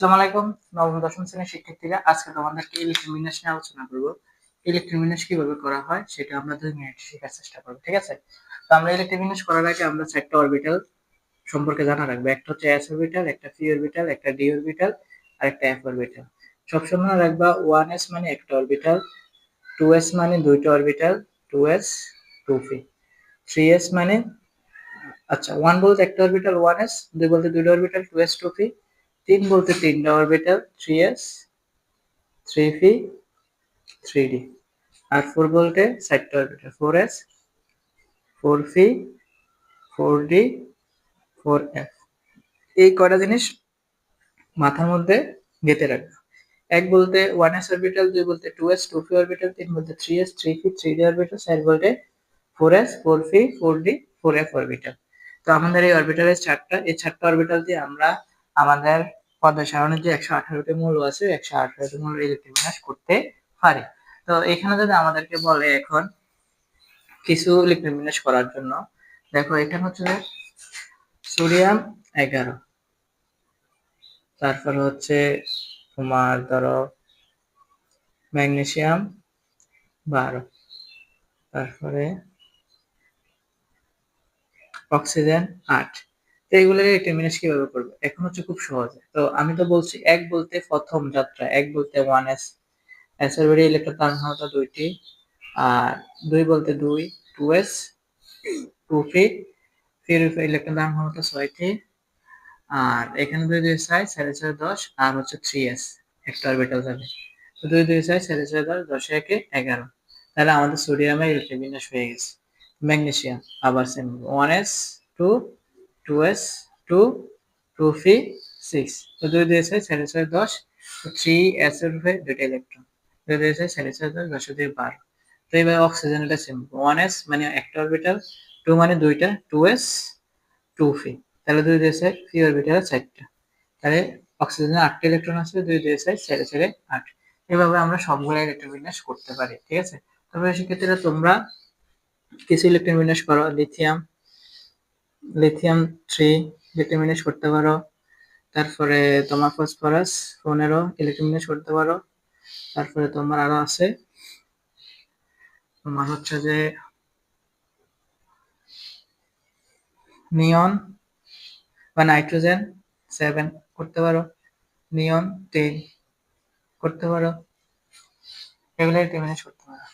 আসসালামু আলাইকুম, নবম, দশম শ্রেণির শিক্ষার্থীরা, আজকে তোমাদেরকে ইলেকট্রন বিন্যাস নিয়ে আলোচনা করব। ইলেকট্রন কীভাবে করা হয় সেটা আমরা দুই মিনিট শেখার চেষ্টা করব, ঠিক আছে? তো আমরা ইলেকট্রন করার আগে আমরা চারটা অরবিটাল সম্পর্কে জানা রাখব। একটা হচ্ছে এস অরবিটাল একটা পি অরবিটাল একটা ডি অরবিটাল আর একটা এফ অরবিটাল সবসময় রাখবা ওয়ান এস মানে একটা অরবিটাল টু এস মানে দুইটা orbital two S two P three S মানে আচ্ছা ওয়ান বলতে একটা অরবিটাল ওয়ান এস দুই বলতে দুইটা orbital two S two P তিন বলতে তিনটা orbital three S three P three D আর ফোর বলতে চারটা orbital four S four P four D four F এই কয়টা জিনিস মাথার মধ্যে গেঁথে রাখবে। এক বলতে ওয়ান এস অরবিটাল দুই বলতে two S two P orbital তিন বলতে three S three P three D orbital চার বলতে four S four P four D four F orbital তো আমাদের এই অরবিটালের চারটা, এই চারটা অরবিটাল দিয়ে আমরা আমাদের পদ্মা সারণের যে একশো আঠারোটি মূল আছে, একশো আঠারোটি মূল ইলেকট্রিক বিন্যাস করতে পারে। তো এখানে যদি আমাদেরকে বলে এখন কিছু ইলেকট্রিক বিন্যাস করার জন্য, দেখো এখানে হচ্ছে যে সোডিয়াম এগারো। তারপর হচ্ছে তোমার ধরো ম্যাগনেসিয়াম বারো। তারপরে অক্সিজেন আট। তো এগুলোর টেমিনেস কীভাবে করবে? এখন হচ্ছে খুব সহজে। তো আমি তো বলছি, এক বলতে প্রথম যাত্রা, এক বলতে ওয়ান এস এর বেরিয়ে ইলেকট্রন তার ঘনত্ব দুইটি, আর দুই বলতে দুই টু এস টু ফি ফির ইলেকট্রন তার ঘনত্ব ছয়টি, আর এখানে দুই দুই ছয় সাড়ে ছয় দশ, আর হচ্ছে থ্রি এস একটা অরবিটাল যাবে। তো দুই দুই ছয় সাড়ে ছয় দশ, দশে একে এগারো। তাহলে আমাদের সোডিয়ামে ইলেকট্রিক বিন্যাস হয়ে গেছে। ম্যাগনেসিয়াম আবার same one S two two S two two P six তো দুই দুই ছয়, সাড়ে ছয়, দশ। থ্রি এস এর উপরে দুইটা ইলেকট্রন দুই দুই ছয়, সাড়ে ছয়, দশ দশ দুই বারো। তো এইভাবে অক্সিজেন এটা সেম ওয়ান এস মানে একটা অরবিটাল টু মানে দুইটা টু এস টু ফি তাহলে দুই দুই ছয় ফি অরবিটাল চারটা। তাহলে অক্সিজেনের আটটা ইলেকট্রন আছে, দুই দুই ছয় ছেড়ে ছেড়ে আট। এভাবে আমরা সবগুলো ইলেকট্রন বিন্যাস করতে পারি, ঠিক আছে? তবে সেক্ষেত্রে তোমরা কিছু ইলেকট্রন বিন্যাস করো লিথিয়াম লিথিয়াম থ্রি বিন্যাস করতে পারো। তারপরে তোমার ফসফরাস পনেরো ইলেকট্রন বিন্যাস করতে পারো। তারপরে তোমার আরও আছে। তোমার হচ্ছে যে নিয়ন বা নাইট্রোজেন সেভেন করতে পারো। নিয়ন টেন করতে পারো। এগুলো বিন্যাস করতে পারো।